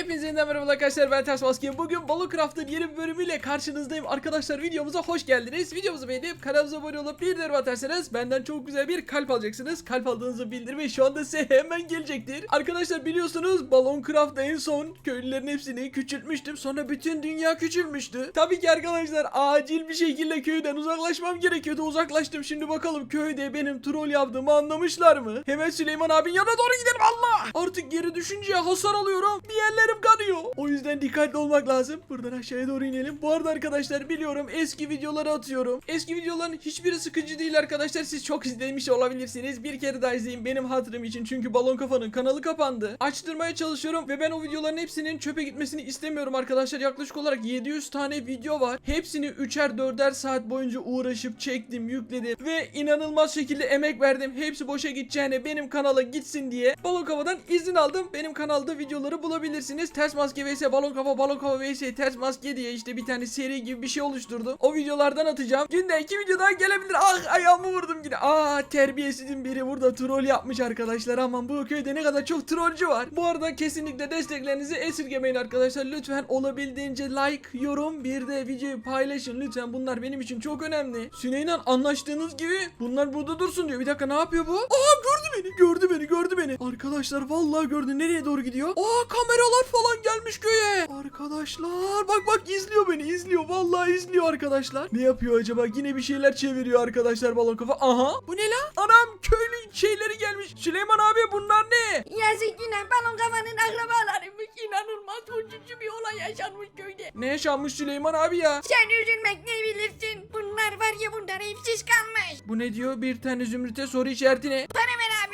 Hepinize yeniden merhaba arkadaşlar ben Ters Maske. Bugün Balocraft'ın yeni bir bölümüyle karşınızdayım. Arkadaşlar videomuza hoş geldiniz. Videomuzu beğenip kanalımıza abone olup bildirim atarsanız benden çok güzel bir kalp alacaksınız. Kalp aldığınızı bildirme şu anda size hemen gelecektir. Arkadaşlar biliyorsunuz Baloncraft'ta en son köylülerin hepsini küçültmüştüm. Sonra bütün dünya küçülmüştü. Tabii ki arkadaşlar acil bir şekilde köyden uzaklaşmam gerekiyordu. Uzaklaştım. Şimdi bakalım köyde benim troll yaptığımı anlamışlar mı? Hemen Süleyman abinin yanına doğru gidelim Allah. Artık geri düşünce hasar alıyorum. Bir yerlerim kanıyor. O yüzden dikkatli olmak lazım. Buradan aşağıya doğru inelim. Bu arada arkadaşlar biliyorum eski videoları atıyorum. Eski videoların hiçbiri sıkıcı değil arkadaşlar. Siz çok izlemiş olabilirsiniz. Bir kere daha izleyin benim hatırım için. Çünkü Balon Kafa'nın kanalı kapandı. Açtırmaya çalışıyorum ve ben o videoların hepsinin çöpe gitmesini istemiyorum arkadaşlar. Yaklaşık olarak 700 tane video var. Hepsini 3'er 4'er saat boyunca uğraşıp çektim, yükledim ve inanılmaz şekilde emek verdim. Hepsi boşa gideceğine benim kanala gitsin diye Balon Kafa'dan izin aldım. Benim kanalda videoları bulabilirsiniz. Ters maske vs Balon Kafa, Balon Kafa vs Ters maske diye işte bir tane seri gibi bir şey oluşturdum. O videolardan atacağım. Günde iki video daha gelebilir. Ah ayağımı vurdum yine. Aa terbiyesizin biri burada troll yapmış arkadaşlar. Aman bu köyde ne kadar çok trollcü var. Bu arada kesinlikle desteklerinizi esirgemeyin arkadaşlar. Lütfen olabildiğince like, yorum, bir de videoyu paylaşın. Lütfen bunlar benim için çok önemli. Süneyman anlaştığınız gibi bunlar burada dursun diyor. Bir dakika ne yapıyor bu? Aa gördü beni. Gördü beni, gördü beni. Arkadaşlar vallahi gördü. Nereye doğru gidiyor? Aa kameralar falan gelmiş köye. Arkadaşlar bak bak izliyor beni, izliyor. Vallahi izliyor arkadaşlar. Ne yapıyor acaba? Yine bir şeyler çeviriyor arkadaşlar balon kafa. Aha bu ne lan? Anam köylü şeyleri gelmiş. Süleyman abi bunlar ne? Yazık yine balon kafanın akrabalarıymış. İnanılmaz uçucu bir olay yaşanmış köyde. Ne yaşanmış Süleyman abi ya? Sen üzülmek ne bilirsin? Bunlar var ya bunlar evsiz kalmış. Bu ne diyor? Bir tane zümrüte soru işareti ne? Para ver abi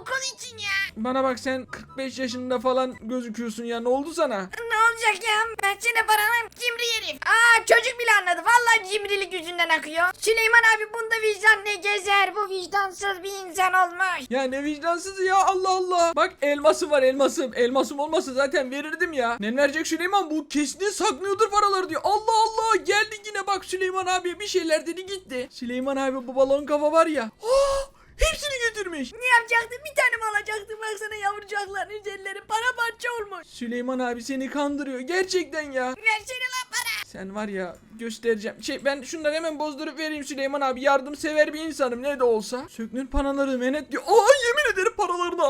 okul için ya. Bana bak sen 45 yaşında falan gözüküyorsun ya. Ne oldu sana? Ne olacak ya? Versene paranı cimri herif. Aa çocuk bile anladı. Vallahi cimrilik yüzünden akıyor. Süleyman abi bunda vicdan ne gezer? Bu vicdansız bir insan olmuş. Ya ne vicdansız ya Allah Allah. Bak elmasım var elmasım. Elmasım olmasa zaten verirdim ya. Ne verecek Süleyman? Bu kesin saklıyordur paraları diyor. Allah Allah geldi yine bak Süleyman abi bir şeyler dedi gitti. Süleyman abi bu balon kafa var ya. Aa, hepsini getirmiş. Ne yapacaktın? Bir tane mi alacaktın? Baksana yavrucakların üzerleri para parça olmuş. Süleyman abi seni kandırıyor gerçekten ya. Versene lan para. Sen var ya göstereceğim. Şey ben şunları hemen bozdurup vereyim Süleyman abi. Yardımsever bir insanım ne de olsa. Söknün paraları menet diyor. Paralarını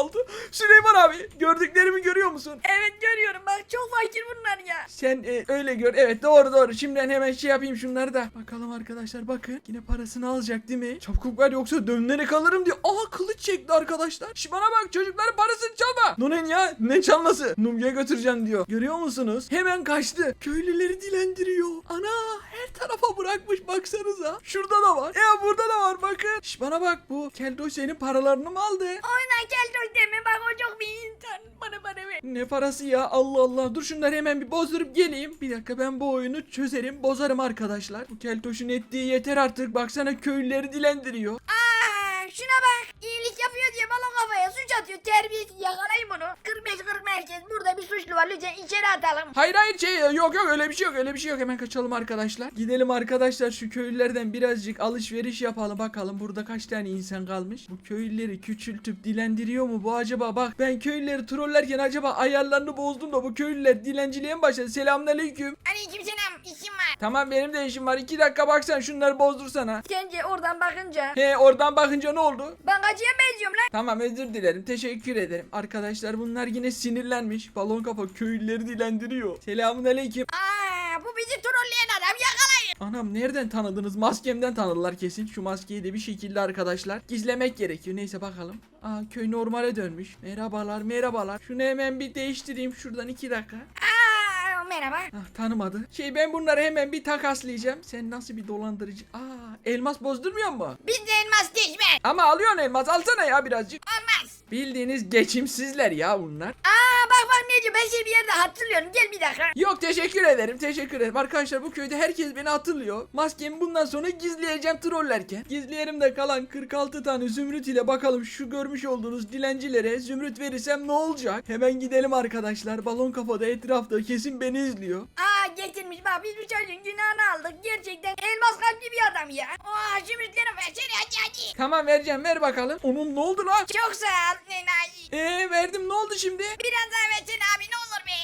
aldı. Süleyman abi gördüklerimi görüyor musun? Evet görüyorum bak çok fakir bunlar ya. Sen e, öyle gör. Evet doğru doğru. Şimdiden hemen şey yapayım şunları da. Bakalım arkadaşlar bakın. Yine parasını alacak değil mi? Çabuk ver yoksa dönlerek alırım diyor. Aha kılıç çekti arkadaşlar. Şş bana bak çocukların parasını çalma. Nunen ya ne çalması? Numya götüreceğim diyor. Görüyor musunuz? Hemen kaçtı. Köylüleri dilendiriyor. Ana her tarafa bırakmış baksanıza. Şurada da var. Ya burada da var bakın. Şş bana bak bu Keltoş senin paralarını mı aldı? Oyna gel dur deme bak o çok bir insan. Bana bana ver. Ne parası ya Allah Allah dur şunları hemen bir bozdurup geleyim Bir dakika ben bu oyunu çözerim bozarım arkadaşlar Bu keltoşun ettiği yeter artık baksana köylüleri dilendiriyor Aa şuna bak. İyilik yapıyor diye balon kafaya suç atıyor. Terbiyesiz yakalayın bunu. 45 40 merkez burada bir suçlu var lütfen içeri atalım. Hayır hayır şey yok yok öyle bir şey yok öyle bir şey yok hemen kaçalım arkadaşlar Gidelim arkadaşlar şu köylülerden birazcık alışveriş yapalım bakalım burada kaç tane insan kalmış Bu köylüleri küçültüp dilendiriyor mu bu acaba bak ben köylüleri trollerken acaba ayarlarını bozdum da bu köylüler dilenciliğe mi başladı selamünaleyküm Aleyküm selam işim var. Tamam benim de işim var iki dakika baksan şunları bozdursana Sence oradan bakınca He oradan bakınca ne oldu? ben acıya benziyorum lan. Tamam özür dilerim. Teşekkür ederim. Arkadaşlar bunlar yine sinirlenmiş. Balon kafa köylüleri dilendiriyor. Selamun aleyküm. Aa bu bizi trolleyen adam yakalayın. Anam nereden tanıdınız? Maskemden tanıdılar kesin. Şu maskeyi de bir şekilde arkadaşlar gizlemek gerekiyor. Neyse bakalım. Aa köy normale dönmüş. Merhabalar merhabalar. Şunu hemen bir değiştireyim şuradan iki dakika. Aa merhaba. Ah tanımadı. Şey ben bunları hemen bir takaslayacağım. Sen nasıl bir dolandırıcı? Aa elmas bozdurmuyor mu? Bizde elmas değişmez. Ama alıyorsun elmas. Alsana ya birazcık. Olmaz. Bildiğiniz geçimsizler ya bunlar. Aa bak bak ne diyor? Ben seni bir yerde hatırlıyorum. Gel bir dakika. Yok teşekkür ederim teşekkür ederim. Arkadaşlar bu köyde herkes beni hatırlıyor. Maskemi bundan sonra gizleyeceğim trollerken. Gizleyerimde kalan 46 tane zümrüt ile bakalım şu görmüş olduğunuz dilencilere zümrüt verirsem ne olacak? Hemen gidelim arkadaşlar. Balon kafada etrafta kesin beni izliyor. Aa getirmiş bak biz bu çocuğun günahını aldık. Gerçekten elmas kalpli bir adam ya. Aa zümrütleri versene hadi hadi. Tamam vereceğim ver bakalım Onun ne oldu lan Çok sağ ol Enayi. Eee verdim ne oldu şimdi Biraz daha versene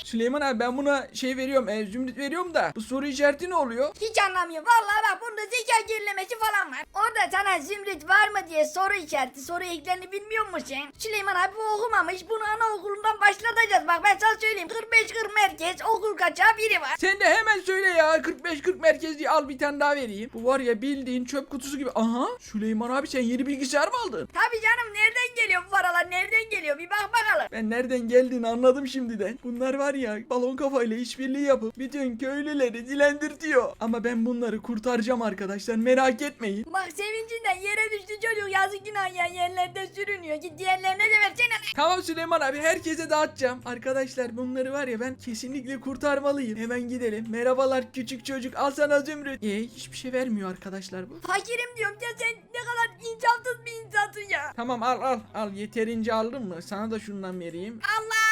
Süleyman abi ben buna şey veriyorum e, zümrüt veriyorum da bu soru işareti ne oluyor? Hiç anlamıyorum. Vallahi bak bunda zeka gerilemesi falan var. Orada sana zümrüt var mı diye soru işareti, soru eklerini bilmiyor musun? Süleyman abi bu okumamış. Bunu anaokulundan başlatacağız. Bak ben sana söyleyeyim. 45-40 merkez okul kaçağı biri var. Sen de hemen söyle ya 45-40 merkez diye al bir tane daha vereyim. Bu var ya bildiğin çöp kutusu gibi. Aha Süleyman abi sen yeni bilgisayar mı aldın? Tabii canım nereden geliyor bu paralar? Nereden geliyor? Bir bak bakalım. Ben nereden geldiğini anladım şimdiden. Bunlar var ya balon kafayla işbirliği yapıp bütün köylüleri dilendirtiyor. Ama ben bunları kurtaracağım arkadaşlar merak etmeyin. Bak sevincinden yere düştü çocuk. Yazık günah ya yerlerde sürünüyor. Git diğerlerine de versene. Tamam Süleyman abi herkese dağıtacağım. Arkadaşlar bunları var ya ben kesinlikle kurtarmalıyım. Hemen gidelim. Merhabalar küçük çocuk al sana zümrüt. Ee, hiçbir şey vermiyor arkadaşlar bu. Fakirim diyorum ya sen ne kadar insafsız bir insansın ya. Tamam al al al yeterince aldın mı? Sana da şundan vereyim. Allah!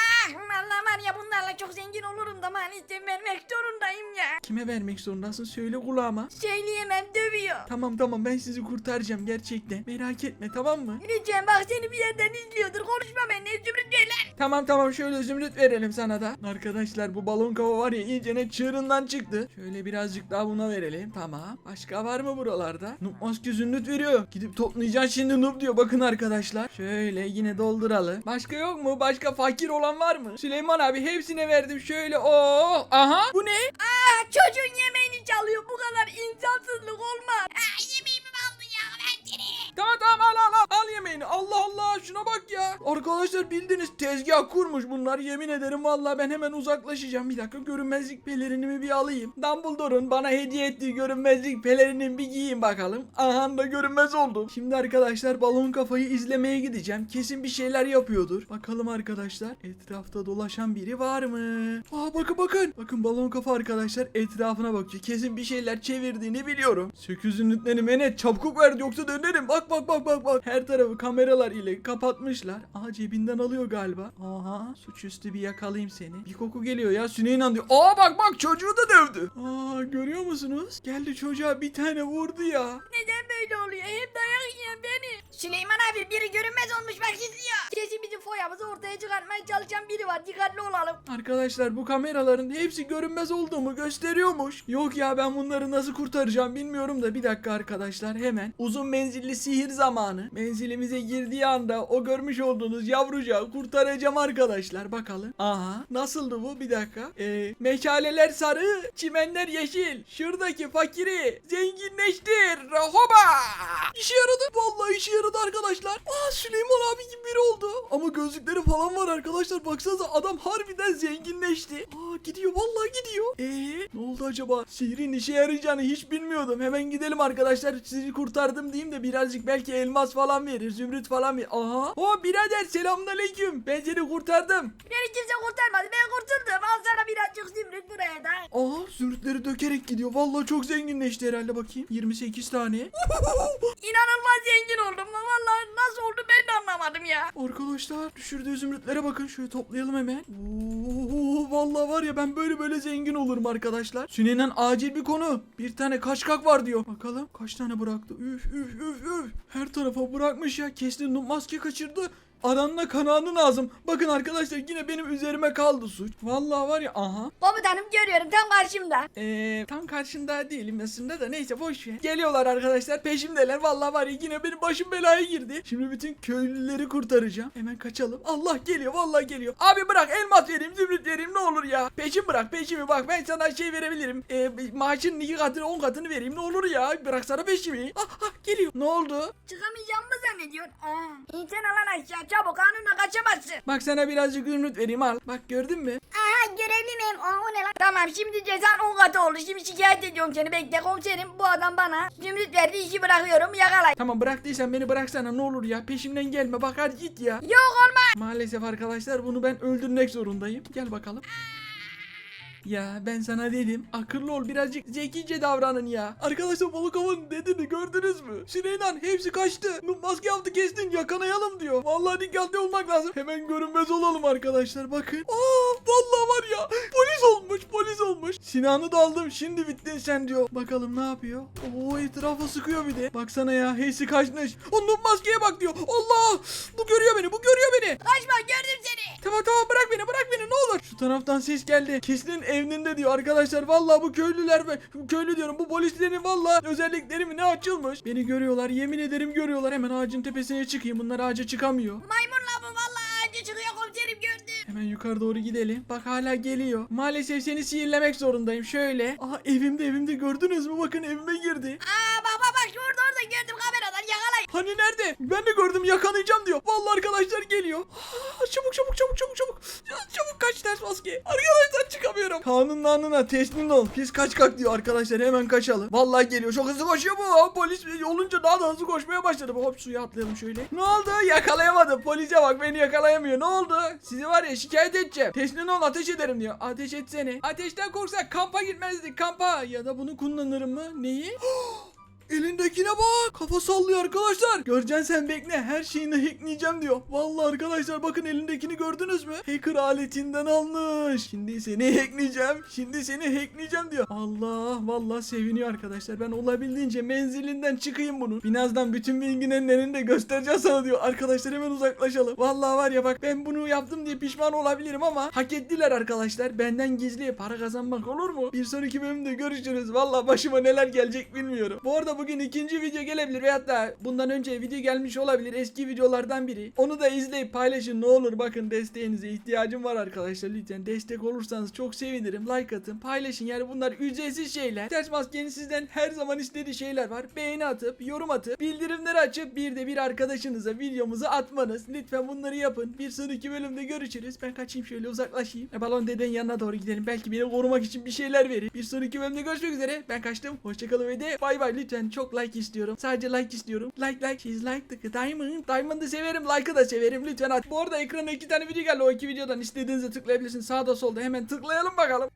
Allah var ya bunlarla çok zengin olurum da maalesef vermek zorundayım ya. Kime vermek zorundasın söyle kulağıma. Söyleyemem dövüyor. Tamam tamam ben sizi kurtaracağım gerçekten. Merak etme tamam mı? Lütfen bak seni bir yerden izliyordur. Konuşma benimle zümrüt beyler. Tamam tamam şöyle zümrüt verelim sana da. Arkadaşlar bu balon kafa var ya iyice ne çığırından çıktı. Şöyle birazcık daha buna verelim. Tamam. Başka var mı buralarda? Noob maske zümrüt veriyor. Gidip toplayacaksın şimdi noob diyor. Bakın arkadaşlar. Şöyle yine dolduralım. Başka yok mu? Başka fakir olan var mı? Süleyman abi hepsine verdim. Şöyle o aha bu ne? Aa çocuğun yemeğini çalıyor. Bu kadar insafsızlık olmaz. Aa Tamam tamam al al al al yemeğini. Allah Allah şuna bak ya. Arkadaşlar bildiğiniz tezgah kurmuş bunlar. Yemin ederim vallahi ben hemen uzaklaşacağım. Bir dakika görünmezlik pelerinimi bir alayım. Dumbledore'un bana hediye ettiği görünmezlik pelerini bir giyeyim bakalım. Aha da görünmez oldum. Şimdi arkadaşlar balon kafayı izlemeye gideceğim. Kesin bir şeyler yapıyordur. Bakalım arkadaşlar. Etrafta dolaşan biri var mı? Aa bakın bakın. Bakın balon kafa arkadaşlar etrafına bakıyor. Kesin bir şeyler çevirdiğini biliyorum. Söküz ünlütlerini menet çabuk ver yoksa dönerim. Bak bak bak bak bak. Her tarafı kameralar ile kapatmışlar. Aa cebinden alıyor galiba. Aha suçüstü bir yakalayayım seni. Bir koku geliyor ya Süneyman diyor. Aa bak bak çocuğu da dövdü. Aa görüyor musunuz? Geldi çocuğa bir tane vurdu ya. Neden böyle oluyor? Hep dayak yiyen beni. Süleyman abi biri görünmez olmuş bak izliyor. Kesin bizim foyamızı ortaya çıkartmaya çalışan biri var. Dikkatli olalım. Arkadaşlar bu kameraların hepsi görünmez olduğumu gösteriyormuş. Yok ya ben bunları nasıl kurtaracağım bilmiyorum da bir dakika arkadaşlar hemen. Uzun menzilli sihir zamanı. Menzilimize girdiği anda o görmüş olduğunuz yavrucağı kurtaracağım arkadaşlar bakalım. Aha nasıldı bu bir dakika. Ee, meşaleler sarı, çimenler yeşil. Şuradaki fakiri zenginleştir. Hoba! İşe yaradı. Vallahi işe yaradı arkadaşlar. Aa Süleyman abi gibi biri oldu. Ama gözlükleri falan var arkadaşlar. Baksanıza adam harbiden zenginleşti. Aa gidiyor vallahi gidiyor. Oldu acaba? Sihrin işe yarayacağını hiç bilmiyordum. Hemen gidelim arkadaşlar. Sizi kurtardım diyeyim de birazcık belki elmas falan verir. Zümrüt falan verir. Aha. O birader selamünaleyküm. Ben seni kurtardım. Beni kimse kurtarmadı. Ben kurtuldum. Al sana birazcık zümrüt buraya da. Aa zümrütleri dökerek gidiyor. Vallahi çok zenginleşti herhalde bakayım. 28 tane. İnanılmaz zengin oldum. Vallahi nasıl oldu ben de anlamadım ya. Arkadaşlar düşürdüğü zümrütlere bakın. Şöyle toplayalım hemen. Oo, vallahi var ya ben böyle böyle zengin olurum arkadaşlar. Süneynen acil bir konu. Bir tane kaçkak var diyor. Bakalım kaç tane bıraktı. Üf üf üf üf. Her tarafa bırakmış ya. Kesin maske kaçırdı. Aranına kanağını lazım. Bakın arkadaşlar yine benim üzerime kaldı suç. Vallahi var ya aha. Komutanım görüyorum tam karşımda. Eee tam karşında değilim aslında da neyse boş ver. Geliyorlar arkadaşlar peşimdeler. Vallahi var ya yine benim başım belaya girdi. Şimdi bütün köylüleri kurtaracağım. Hemen kaçalım. Allah geliyor vallahi geliyor. Abi bırak elmas vereyim zümrüt vereyim ne olur ya. Peşim bırak peşimi bak ben sana şey verebilirim. Eee maaşın iki katını on katını vereyim ne olur ya. Bıraksana peşimi. Ah ah geliyor. Ne oldu? Çıkamayacağım mı zannediyorsun? Aa. İnsan alan aşağı çabuk kanuna kaçamazsın. Bak sana birazcık zümrüt vereyim al. Bak gördün mü? Aha görevli miyim? Aa o ne lan? Tamam şimdi cezan 10 katı oldu. Şimdi şikayet ediyorum seni. Bekle komiserim. Bu adam bana zümrüt verdi. işi bırakıyorum. Yakalay. Tamam bıraktıysan beni bıraksana ne olur ya. Peşimden gelme bak hadi git ya. Yok olmaz. Maalesef arkadaşlar bunu ben öldürmek zorundayım. Gel bakalım. Ya ben sana dedim akıllı ol birazcık zekice davranın ya. Arkadaşlar balık avın dediğini gördünüz mü? Süleyman hepsi kaçtı. Maske yaptı kestin yakalayalım diyor. Vallahi dikkatli olmak lazım. Hemen görünmez olalım arkadaşlar bakın. Aa vallahi var ya polis olmuş polis olmuş. Silahını da aldım. Şimdi bittin sen diyor. Bakalım ne yapıyor? Oo etrafa sıkıyor bir de. Baksana ya. Heysi kaçmış. O noob maskeye bak diyor. Allah! Bu görüyor beni. Bu görüyor beni. Kaçma gördüm seni. Tamam tamam bırak beni bırak beni ne olur. Şu taraftan ses geldi. Kesin evinde diyor arkadaşlar. Vallahi bu köylüler ve köylü diyorum bu polislerin vallahi özellikleri mi ne açılmış. Beni görüyorlar yemin ederim görüyorlar. Hemen ağacın tepesine çıkayım. Bunlar ağaca çıkamıyor. Maymunla bu vallahi acı çıkıyor komiserim gördüm. Hemen yukarı doğru gidelim. Bak hala geliyor. Maalesef seni sihirlemek zorundayım. Şöyle. Aha evimde evimde gördünüz mü? Bakın evime girdi. Aa bak bak bak orada orada gördüm kameradan yakalayın. Hani nerede? Ben de gördüm yakalayacağım diyor. Vallahi arkadaşlar geliyor. Aa, çabuk çabuk çabuk çabuk çabuk. Çabuk kaç ters maske. Arkadaşlar çıkamıyorum. Kanun nanına teslim ol. Pis kaç kalk diyor arkadaşlar hemen kaçalım. Vallahi geliyor. Çok hızlı koşuyor bu. Polis olunca daha da hızlı koşmaya başladı. Hop suya atlayalım şöyle. Ne oldu? Yakalayamadım. Polise bak beni yakalayamıyor. Ne oldu? Sizi var ya şikayet edeceğim. Teslim ol ateş ederim diyor. Ateş etsene. Ateşten korksak kampa gitmezdik kampa. Ya da bunu kullanırım mı? Neyi? Elindekine bak. Kafa sallıyor arkadaşlar. Göreceksin sen bekle. Her şeyini hackleyeceğim diyor. Vallahi arkadaşlar bakın elindekini gördünüz mü? Hacker aletinden almış. Şimdi seni hackleyeceğim. Şimdi seni hackleyeceğim diyor. Allah vallahi seviniyor arkadaşlar. Ben olabildiğince menzilinden çıkayım bunun. Birazdan bütün bilgilerini de göstereceğim sana diyor. Arkadaşlar hemen uzaklaşalım. Vallahi var ya bak ben bunu yaptım diye pişman olabilirim ama hak ettiler arkadaşlar. Benden gizli para kazanmak olur mu? Bir sonraki bölümde görüşürüz. Vallahi başıma neler gelecek bilmiyorum. Bu arada bugün ikinci video gelebilir ve hatta bundan önce video gelmiş olabilir. Eski videolardan biri. Onu da izleyip paylaşın ne olur. Bakın desteğinize ihtiyacım var arkadaşlar. Lütfen destek olursanız çok sevinirim. Like atın, paylaşın. Yani bunlar ücretsiz şeyler. Ters maskenin sizden her zaman istediği şeyler var. Beğeni atıp, yorum atıp, bildirimleri açıp bir de bir arkadaşınıza videomuzu atmanız. Lütfen bunları yapın. Bir sonraki bölümde görüşürüz. Ben kaçayım şöyle uzaklaşayım. E, balon deden yanına doğru gidelim. Belki beni korumak için bir şeyler verir. Bir sonraki bölümde görüşmek üzere. Ben kaçtım. Hoşçakalın ve de bay bay. Lütfen çok like istiyorum. Sadece like istiyorum. Like like. She's like the diamond. Diamond'ı severim. Like'ı da severim. Lütfen at. Bu arada ekrana iki tane video geldi. O iki videodan istediğinizi tıklayabilirsiniz. Sağda solda hemen tıklayalım bakalım.